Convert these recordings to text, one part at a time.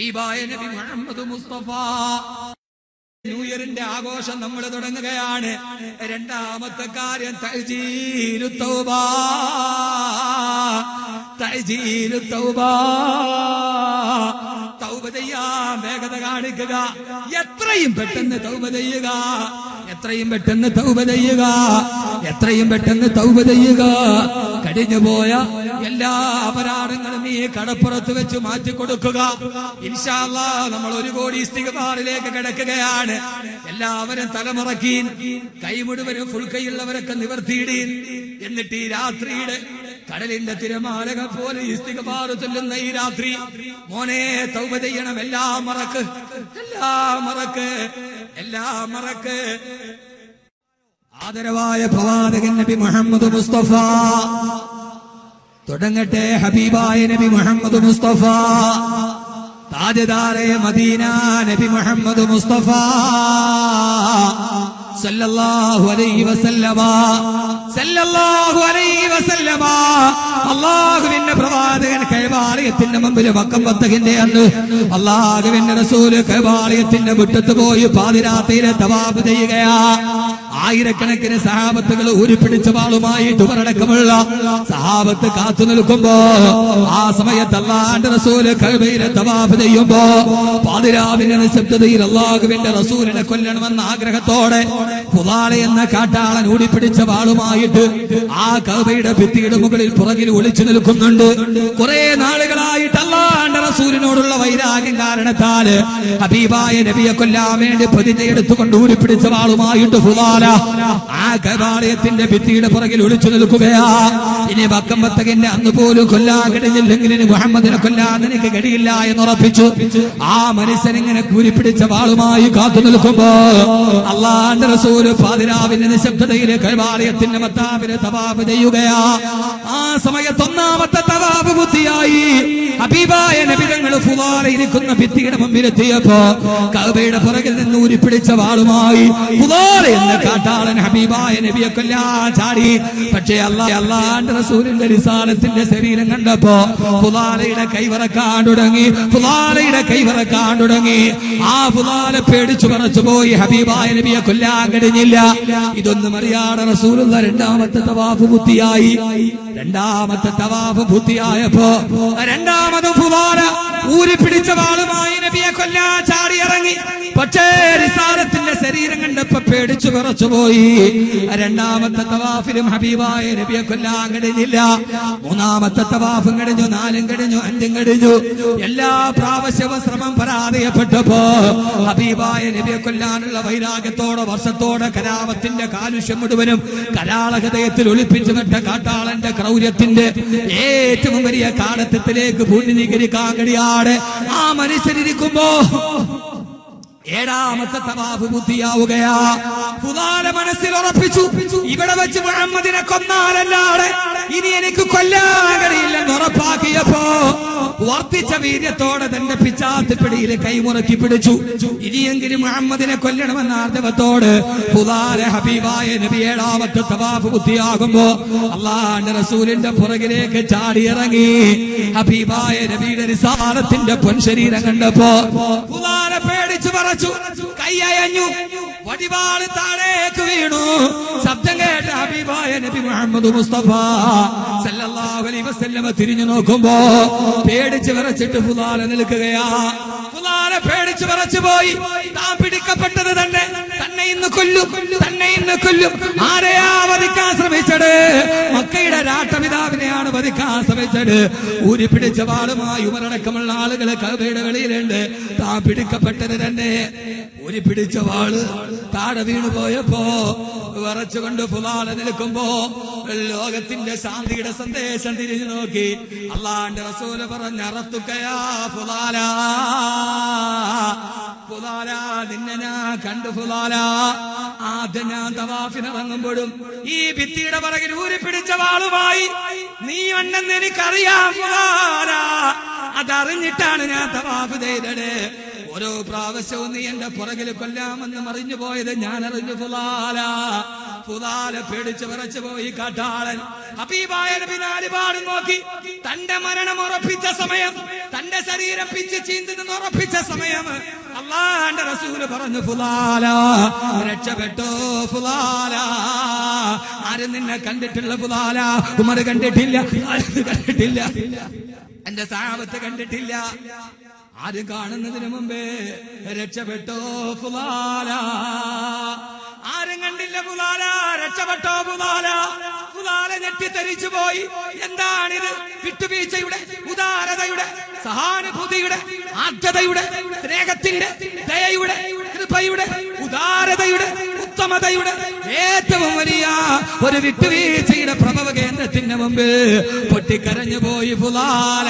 ഹബീബായ നബി മുസ്തഫ. ആഘോഷം നമ്മൾ തുടങ്ങുകയാണ്. രണ്ടാമത്തെ കാര്യം തഹ്ജീലു തൗബ. തൗബ. തൗബ വേഗത കാണിക്കുക. എത്രയും പെട്ടെന്ന് തൗബ ചെയ്യുക. എത്രയും പെട്ടെന്ന് തൗബ ചെയ്യുക. എത്രയും പെട്ടെന്ന് തൗബ ചെയ്യുക. കഴിഞ്ഞുപോയ എല്ലാ അപരാധങ്ങളും നീ കടപ്പുറത്ത് വെച്ച് മാറ്റി കൊടുക്കുക. ഇൻഷാല്ലാ നമ്മൾ ഒരു കോടി ഇസ്തികബാറിലേക്ക് കിടക്കുകയാണ്. എല്ലാവരും തലമുറക്കീൻ കൈ മുഴുവനും ഫുൾ കൈയുള്ളവരൊക്കെ നിവർത്തിയിടീൻ. എന്നിട്ട് ഈ രാത്രിയുടെ കടലിന്റെ തിരമാലകൾ പോലെ ഇസ്തികപാറു ചൊല്ലുന്ന ഈ രാത്രി. മോനെ തൗപ ചെയ്യണം. എല്ലാ മറക്ക് എല്ലാ മറക്ക് എല്ലാ മറക്ക്. ആദരവായ പ്രവാചകൻ നബി മുഹമ്മദ് മുസ്തഫ. തുടങ്ങട്ടെ ഹബീബായ നബി മുഹമ്മദ് മുസ്തഫ. താജദാറെ മദീന നബി മുഹമ്മദ് മുസ്തഫ. സല്ലല്ലാഹു അലൈഹി വസല്ലമ. സല്ലല്ലാഹു അലൈഹി വസല്ലമ. അല്ലാഹുവിന്റെ പ്രവാചകൻ കൈവാലയത്തിന്റെ മുമ്പിൽ വക്കം പത്തകിന്റെ അന്ന് അള്ളാഹുവിന്റെ റസൂൽ കൈവാളയത്തിന്റെ മുറ്റത്ത് പോയി പാതിരാത്രിയിലെ തവാബ് ചെയ്യുകയാ. ആയിരക്കണക്കിന് സഹാബത്തുകൾ ഉരുപ്പിടിച്ച വാളുമായിട്ട് തുറടക്കമുള്ള സഹാബത്ത് കാത്തു നിൽക്കുമ്പോ ആ സമയത്ത് അല്ലാണ്ട് റസൂൽ കഴിവയിലെ തവാഫ് ചെയ്യുമ്പോ പാതിരാവിന്റെ നിശബ്ദതയിൽ അള്ളാഹുവിന്റെ റസൂലിനെ കൊല്ലണമെന്ന ആഗ്രഹത്തോടെ പുതാളെ എന്ന കാട്ടാളൻ ഊടിപ്പിടിച്ച വാളുമായിട്ട് ആ കവയുടെ ഭിത്തിയുടെ മുകളിൽ പുറകിൽ ഒളിച്ചു നിൽക്കുന്നുണ്ട്. കുറെ നാളുകളായിട്ട് അല്ലാണ്ട് റസൂലിനോടുള്ള വൈരാഗ്യം കാരണത്താൽ ഹബീബായ നബിയെ കൊല്ലാൻ വേണ്ടി പ്രതിജ്ഞ എടുത്തുകൊണ്ട് ഊരിപ്പിടിച്ച വാളുമായിട്ട് ഫുലാല ആ കൈവാളയത്തിന്റെ ഭിത്തിയുടെ പുറകിൽ ഒളിച്ചു നിൽക്കുകയാ. ഇനി ബക്കമ്പത്തകന്റെ അന്ന് പോലും കൊല്ലാൻ കഴിഞ്ഞില്ലെങ്കിൽ മുഹമ്മദിനെ കൊല്ലാൻ നിനക്ക് കഴിയില്ല എന്ന് ഉറപ്പിച്ചു. ആ മനുഷ്യൻ ഇങ്ങനെ കൂരിപ്പിടിച്ച വാളുമായി കാത്തു നിൽക്കുമ്പോ അള്ളാന്റെ റസൂൽ പാതിരാവിന്റെ നിശബ്ദതയിലെ കൈവാളയത്തിന്റെ മത്താവിനെ തവാബ് ചെയ്യുകയാ. ആ സമയത്ത് ഒന്നാമത്തെ തവാബ് ബുദ്ധിയായി ഹബീബായ നബിതങ്ങൾ ഫുലാല ഇരിക്കുന്ന ഭിത്തിയുടെ മുമ്പിലെത്തിയപ്പോ കഅബയുടെ പുറകിൽ നിന്ന് ഉരുപ്പിടിച്ച വാളുമായി ഫുലാല എന്ന കാട്ടാളൻ ഹബീബായ നബിയെ കൊല്ലാ ചാടി. പക്ഷേ അല്ല അല്ലാണ്ട് റസൂലിന്റെ റിസാലത്തിന്റെ ശരീരം കണ്ടപ്പോ ഫുലാലയുടെ കൈവറക്കാൻ തുടങ്ങി ഫുലാലയുടെ കൈവറക്കാൻ തുടങ്ങി. ആ ഫുലാല പേടിച്ചു പറച്ചു പോയി ഹബീബായ നബിയെ കൊല്ലാൻ കഴിഞ്ഞില്ല. ഇതൊന്നും അറിയാതെ റസൂലുള്ള രണ്ടാമത്തെ തവാഫ് ബുദ്ധിയായി രണ്ടാമത്തെ തവാഫ് ബുദ്ധിയായപ്പോ രണ്ടാമത് ഊരി പിടിച്ച വാളുമായി നബിയെ കൊല്ലാ ചാടി ഇറങ്ങി പക്ഷേ റിസാലത്തിന്റെ ശരീരം കണ്ടപ്പോ പേടിച്ചു വിറച്ചു പോയി രണ്ടാമത്തെ തവാഫിലും ഹബീബായ നബിയെ കൊല്ലാൻ കഴിഞ്ഞില്ല. മൂന്നാമത്തെ തവാഫും കഴിഞ്ഞു നാലും കഴിഞ്ഞു അഞ്ചും കഴിഞ്ഞു. എല്ലാ പ്രാവശ്യവും ശ്രമം പരാജയപ്പെട്ടപ്പോ ഹബീബായ നബിയെ കൊല്ലാനുള്ള വൈരാഗ്യത്തോടെ വർഷത്തോടെ കലാപത്തിന്റെ കാലുഷ്യം മുഴുവനും കലാളഹൃദയത്തിൽ ഒളിപ്പിച്ചു വിട്ട കാട്ടാളന്റെ ക്രൗര്യത്തിന്റെ ഏറ്റവും വലിയ കാടത്തത്തിലേക്ക് പൂർണീകരിക്കാൻ കഴിയാതെ ആ മനുഷ്യരിക്കുമ്പോ ഏഴാമത്തെ തവാഫ് ബുദ്ധിയാവുകയാ. മനസ്സിൽ ഉറപ്പിച്ചു. ഇവിടെ വെച്ച് മുഹമ്മദിനെ കൊന്നാലല്ലാതെ ഇനി എനിക്ക് കൊല്ലാൻ കഴിയില്ലെന്ന് ഉറപ്പാക്കിയപ്പോ വർത്തിച്ച വീര്യത്തോടെ തന്റെ പിച്ചാത്തിപ്പിടിയിൽ കൈമുറക്കി പിടിച്ചു. ഇനിയെങ്കിലും മുഹമ്മദിനെ കൊല്ലണമെന്ന ആർജവത്തോട് പുതാര ഹബീബായ നബി ഏഴാമത്തെ തവാഫ് ബുദ്ധിയാകുമ്പോ അള്ളാന്റെ റസൂലിന്റെ പുറകിലേക്ക് ചാടിയിറങ്ങി ഹബീബായ നബിയുടെ നിസാരത്തിന്റെ പൊൻശരീരം കണ്ടപ്പോ പുതാര പേടിച്ചു പറച്ചു കൈ അയഞ്ഞു. വടിവാൾ താഴേക്ക് വീണു. ശബ്ദം കേട്ട ഹബീബായ നബി മുഹമ്മദ് മുസ്തഫ സല്ലല്ലാഹു അലൈഹി വസല്ലമ തിരിഞ്ഞു നോക്കുമ്പോ പേടിച്ച് വിറച്ചിട്ട് ഫുദാല നിൽക്കുകയാ. ഫുദാല പേടിച്ച് പറച്ചു പോയി. താൻ പിടിക്കപ്പെട്ടത് തന്നെ തന്നെ ഇന്ന് കൊല്ലും തന്നെ ഇന്ന് കൊല്ലും. ആരെയാ വധിക്കാൻ ശ്രമിച്ചത്? മക്കയുടെ രാഷ്ട്രപിതാവിനെയാണ് വധിക്കാൻ ശ്രമിച്ചത്. ഊരി പിടിച്ച വാളുമായി ഉമരടക്കമുള്ള ആളുകളെ കവയുടെ വെളിയിലുണ്ട്. താൻ പിടിക്കപ്പെട്ടത് തന്നെ. ഊരി പിടിച്ച വാൾ താഴെ വീണു പോയപ്പോ വിറച്ചുകൊണ്ട് ഫുലാല നിൽക്കുമ്പോ ലോകത്തിന്റെ ശാന്തിയുടെ സന്ദേശം തിരിഞ്ഞു നോക്കി. അള്ളാന്റെ റസൂൽ പറഞ്ഞ അറത്തുക്കയാ ഫുലാല ഫുലാല കണ്ടു ഈ ഭിത്തിയുടെ പിറകിൽ ഊരി പിടിച്ച വാളുമായി നീ ഉണ്ടെന്ന് എനിക്കറിയാം അതറിഞ്ഞിട്ടാണ് ഞാൻ തവാഫ് ചെയ്തത്. ഓരോ പ്രാവശ്യവും നീ എന്റെ പുറകിൽ കൊല്ലാമെന്ന് മറിഞ്ഞു പോയത് ഞാൻ അറിഞ്ഞു ഫുലാല. ഫുലാല പേടിച്ച് വിറച്ചു പോയി കാട്ടാളൻ. ഹബീബായ നബി നാലുപാടും നോക്കി തന്റെ മരണം ഉറപ്പിച്ച സമയം തന്റെ ശരീരം പിച്ച് ചീന്തുന്ന ഉറപ്പിച്ച സമയം അള്ളാന്റെ റസൂൽ പറഞ്ഞു ഫുലാല രക്ഷപ്പെട്ടോ ഫുലാല. ആരും നിന്നെ കണ്ടിട്ടുള്ള ഫുലാല. ഉമർ കണ്ടിട്ടില്ല കണ്ടിട്ടില്ല. എന്റെ സാപത്ത് കണ്ടിട്ടില്ല. ആരും കാണുന്നതിന് മുമ്പേ രക്ഷപ്പെട്ടോ ഫുലാല. ആരും കണ്ടില്ല ഫുലാല. രക്ഷപ്പെട്ടോ ഫുലാല. തരിച്ചു പോയി. എന്താണിത്? വിട്ടുവീഴ്ചയുടെ ഉദാരതയുടെ സഹാനുഭൂതിയുടെ ആർദ്രതയുടെ സ്നേഹത്തിന്റെ ദയയുടെ കൃപയുടെ ഉദാരതയുടെ ഉത്തമതയുടെ ഏറ്റവും വലിയ ഒരു വിട്ടുവീഴ്ചയുടെ പ്രഭവ കേന്ദ്രത്തിന്റെ മുമ്പ് പൊട്ടിക്കരഞ്ഞു പോയി പുലാല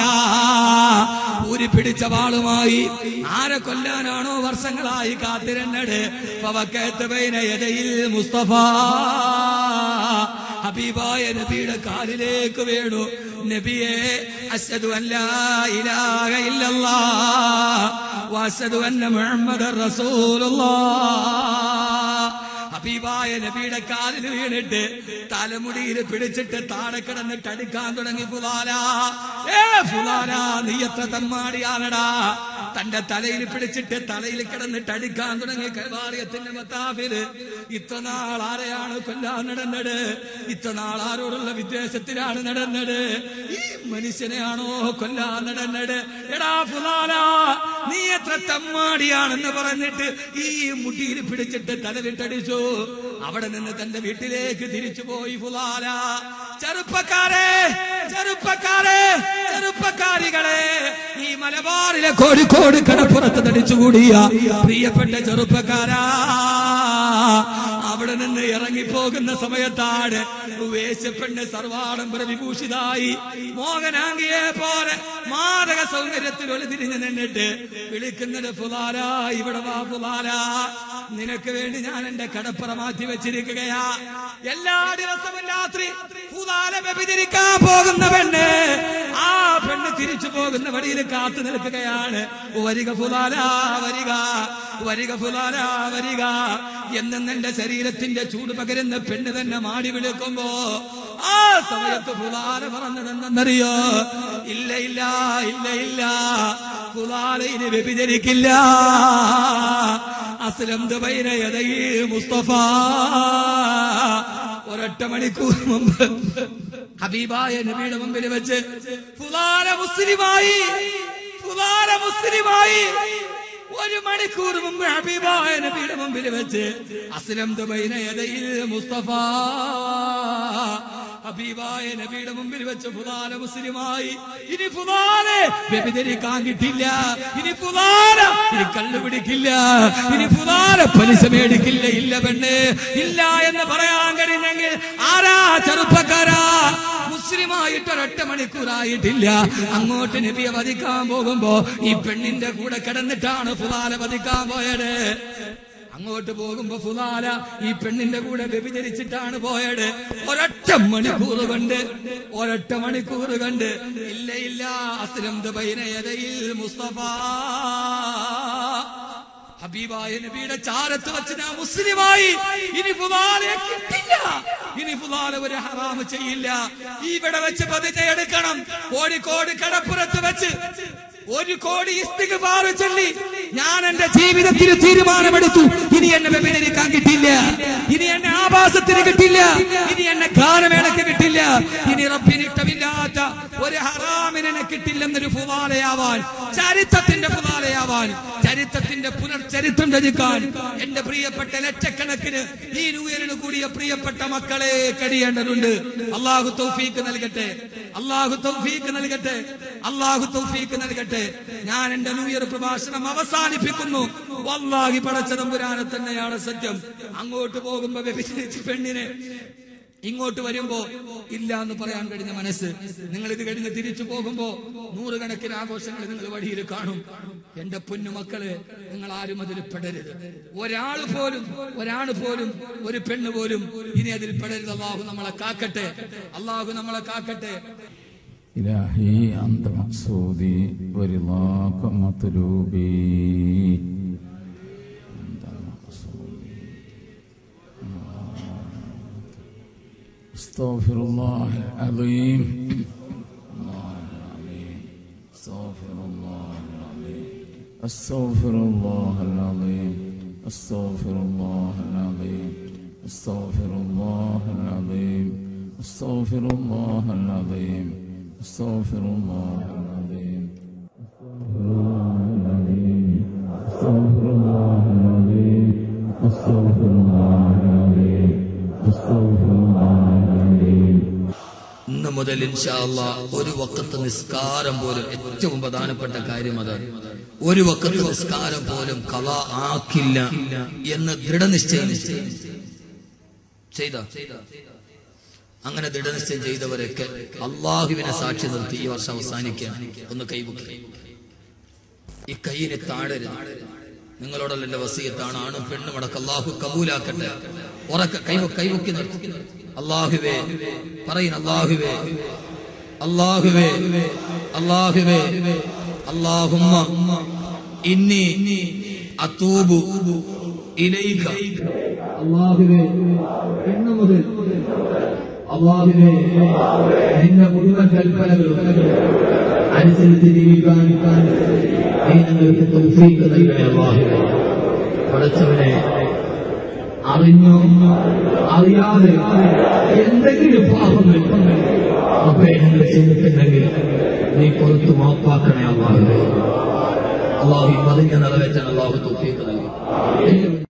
ഊരി പിടിച്ച വാളുമായി ആരെ കൊല്ലാനാണോ വർഷങ്ങളായി കാത്തിരുന്നത്? പവക്കേത്ത് പൈനയതയിൽ മുസ്തഫ. ഹബീബായ നബിയുടെ കാലിലേക്ക് വീണു. നബിയെ അസദു അല്ലാ മുഹമ്മദ് ഇല്ലല്ലാ ഹബീബായ നബിയുടെ കാലിൽ വീണിട്ട് തലമുടിയിൽ പിടിച്ചിട്ട് താഴെ കിടന്നിട്ട് അടുക്കാൻ തുടങ്ങി ഏ നീ എത്ര തമ്മാടിയാണടാ. തന്റെ തലയിൽ പിടിച്ചിട്ട് തലയിൽ കിടന്നിട്ട് അടിക്കാൻ തുടങ്ങി കൈവാറിയത്തിന്റെ മത്താഫിൽ. ഇത്രനാൾ ആരെയാണ് കൊല്ലാൻ നടന്നത്? ഇത്ര നാൾ ആരോടുള്ള വിദ്വേഷത്തിലാണ് നടന്നത്? ഈ മനുഷ്യനെയാണോ കൊല്ലാൻ നടന്നത്? എടാ ഫുലാല നീ എത്ര തമ്മാടിയാണെന്ന് പറഞ്ഞിട്ട് ഈ മുടിയിൽ പിടിച്ചിട്ട് തലവിട്ടടിച്ചു. അവിടെ നിന്ന് തന്റെ വീട്ടിലേക്ക് തിരിച്ചു പോയി ഫുലാല. ചെറുപ്പക്കാരെ ചെറുപ്പക്കാരെ ചെറുപ്പക്കാരികളെ ഈ മലബാറിലെ കോഴിക്കോട് കടപ്പുറത്ത് തടിച്ചുകൂടിയ പ്രിയപ്പെട്ട ചെറുപ്പക്കാരാ. അവിടെ നിന്ന് ഇറങ്ങിപ്പോകുന്ന സമയത്താണ് വേശപ്പെണ്ണ് സർവാഡംബര വിഭൂഷിതായി മോഹനാംഗിയെ പോലെ മാതക സൗന്ദര്യത്തിൽ ഒളിതിരിഞ്ഞ് നിന്നിട്ട് വിളിക്കുന്നത് ഫുലാല ഇവിടെ വാ ഫുലാല. നിനക്ക് വേണ്ടി ഞാൻ എന്റെ കടപ്പുറ മാറ്റി വെച്ചിരിക്കുകയാ. എല്ലാ ദിവസവും രാത്രി ഫുലാല വ്യഭിചരിക്കാൻ പോകുന്ന പെണ്ണ് ആ പെണ്ണ് തിരിച്ചു പോകുന്ന വഴിയിൽ കാത്തു നിൽക്കുകയാണ്. വരിക ഫുലാല വരിക. വരിക ഫുലാല വരിക. എന്നും എന്റെ ശരീരത്തിന്റെ ചൂട് പകരുന്ന പെണ്ണ് തന്നെ മാടി വിളിക്കുമ്പോ ആ സമയത്ത് ഫുലാല പറഞ്ഞതെന്നറിയോ ഇല്ല ഇല്ല ഇല്ല ഇല്ല. ഫുലാല വ്യഭിചരിക്കില്ല. അസ്ലം മുസ്തഫ. ഒരൊറ്റ മണിക്കൂർ മുമ്പ് ഹബീബായ നബിയുടെ മുമ്പിൽ വെച്ച് ഫുലാല മുസ്ലിമായി ഫുലാല മുസ്ലിമായി ഒരു മണിക്കൂർ മുമ്പ് ഹബീബായ നബിയുടെ മുമ്പിൽ വെച്ച് അസ്ലം മുസ്തഫ ഹബീബായ നബിയുടെ മുമ്പിൽ വെച്ച് ഫുലാല മുസ്ലിമായി. ഇനി ഫുലാലെ വ്യഭിചരിക്കാൻ കിട്ടില്ല. ഇനി ഫുലാല ഇനി പിടിക്കില്ല. ഇനി ഫുലാല പലിശ മേടിക്കില്ല. ഇല്ല പെണ്ണ് ഇല്ല എന്ന് പറയാൻ കഴിയുന്നെങ്കിൽ ആരാ ചെറുപ്പക്കാരാ? മുസ്ലിമായിട്ട് ഒരൊറ്റ മണിക്കൂറായിട്ടില്ല. അങ്ങോട്ട് നബിയെ വധിക്കാൻ പോകുമ്പോ ഈ പെണ്ണിന്റെ കൂടെ കിടന്നിട്ടാണ് ഫുലാല വധിക്കാൻ പോയത്. അങ്ങോട്ട് പോകുമ്പോ ഫുലാല ഈ പെണ്ണിന്റെ കൂടെ വ്യഭിചരിച്ചിട്ടാണ് പോയത്. ഒരൊറ്റ മണിക്കൂർ കണ്ട് ഒരൊറ്റ മണിക്കൂർ കണ്ട് ഇല്ല ഇല്ല അസ്ലം ദുബൈനയതയിൽ മുസ്തഫ. ഹബീബായ നബിയുടെ ചാരത്ത് വെച്ച് ഞാൻ മുസ്ലിമായി ഇനി പുതാലെ കിട്ടില്ല. ഇനി പുതാലെ ഒരു ഹറാമ് ചെയ്യില്ല. ഇവിടെ വെച്ച് പതിച്ച എടുക്കണം. കോഴിക്കോട് കടപ്പുറത്ത് വെച്ച് ഒരു കോടി ഇസ്തിഗ്ഫാർ ചൊല്ലി ഞാൻ എന്റെ ജീവിതത്തിൽ തീരുമാനമെടുത്തു. ഇനി എന്നെ വ്യഭിചരിക്കാൻ കിട്ടില്ല ഇനി എന്നെ ആഭാസത്തിന് കിട്ടില്ല ഇനി എന്നെ ഗാനമേളക്ക് കിട്ടില്ല ഇനി റബ്ബിനിട്ടമില്ലാത്ത ഒരു ഹറാമിനെ കിട്ടില്ലെന്നൊരു ഫുവാലയാവാൻ ചരിത്രത്തിന്റെ ഫുവാലയാവാൻ ചരിത്രത്തിന്റെ പുനർചരിത്രം രചിക്കാൻ എന്റെ പ്രിയപ്പെട്ട ലക്ഷക്കണക്കിന് ഈ രൂപയിലു കൂടിയ പ്രിയപ്പെട്ട മക്കളെ കഴിയേണ്ടതുണ്ട് അള്ളാഹു തൗഫീക്ക് നൽകട്ടെ. അള്ളാഹു തൗഫീക്ക് നൽകട്ടെ. അള്ളാഹു തൗഫീക്ക് നൽകട്ടെ. ഞാൻ എന്റെ ന്യൂ ഇയർ പ്രഭാഷണം അവസാനിപ്പിക്കുന്നു. വല്ലാഹി പടച്ചതമ്പുരാനെ തന്നെയാണ് സത്യം. അങ്ങോട്ട് പോകുമ്പോ വ്യഭിചരിച്ച പെണ്ണിനെ ഇങ്ങോട്ട് വരുമ്പോ ഇല്ല എന്ന് പറയാൻ കഴിഞ്ഞ മനസ്സ്. നിങ്ങൾ ഇത് കഴിഞ്ഞ് തിരിച്ചു പോകുമ്പോ നൂറുകണക്കിന് ആഘോഷങ്ങൾ നിങ്ങൾ വഴിയിൽ കാണും. എന്റെ പൊന്നുമക്കളെ നിങ്ങൾ ആരും അതിൽ പെടരുത്. ഒരാൾ പോലും ഒരാൾ പോലും ഒരു പെണ്ണ് പോലും ഇനി അതിൽ പെടരുത്. അള്ളാഹു നമ്മളെ കാക്കട്ടെ. അള്ളാഹു നമ്മളെ കാക്കട്ടെ. إلهي أنت مقصودي ورضاك مطلوبي أنت مقصودي استغفر الله العظيم الله العظيم أستغفر الله العظيم أستغفر الله العظيم أستغفر الله العظيم أستغفر الله العظيم أستغفر الله العظيم أستغفر الله العظيم أستغفر الله العظيم أستغفر الله العظيم أستغفر الله العظيم ഇന്ന് മുതൽ ഇൻഷാ അല്ലാ ഒരു വക്കത്ത് നിസ്കാരം പോലും ഏറ്റവും പ്രധാനപ്പെട്ട കാര്യം അതാണ് ഒരു വക്കത്ത് നിസ്കാരം പോലും കഥ ആക്കില്ല എന്ന് ദൃഢനിശ്ചയം ചെയ്ത അങ്ങനെ ദൃഢനിശ്ചയം ചെയ്തവരൊക്കെ അള്ളാഹുവിനെ സാക്ഷി നിർത്തി ഈ വർഷം അവസാനിക്കാൻ ഒന്ന് കൈവക്കുക ഈ കൈയിന് താഴരുത് നിങ്ങളോടുള്ള എന്റെ വസീയത്താണ്. ആണും പെണ്ണും അടക്കം അള്ളാഹു കബൂലാക്കട്ടെ. ഉറക്ക കൈവ കൈവക്കി നിർത്തി. അള്ളാഹുവേ പറയുന്ന അള്ളാഹുവേ അള്ളാഹുവേ അള്ളാഹുവേ അള്ളാഹുമ്മ ഇന്നി അത്തൂബു ഇലൈക. അള്ളാഹുവേ ഇന്നു മുതൽ അള്ളാഹുവേ നിന്റെ മുഴുവൻ കൽപ്പനകളും അനുസരിച്ച് ജീവിക്കാൻ നീ ഞങ്ങൾക്ക് തൗഫീഖ് നൽകണേ അള്ളാഹുവേ. പടച്ചവനെ അറിഞ്ഞോ അറിയാതെ എന്തെങ്കിലും പാപങ്ങൾ അപ്പേ ഞങ്ങൾ ചെയ്തിട്ടുണ്ടെങ്കിൽ നീ പുറത്ത് മാപ്പാക്കണേ അള്ളാഹുവേ. അള്ളാഹു പതിഞ്ഞ നിറവേറ്റാൻ അള്ളാഹു തൗഫീഖ് നൽകി.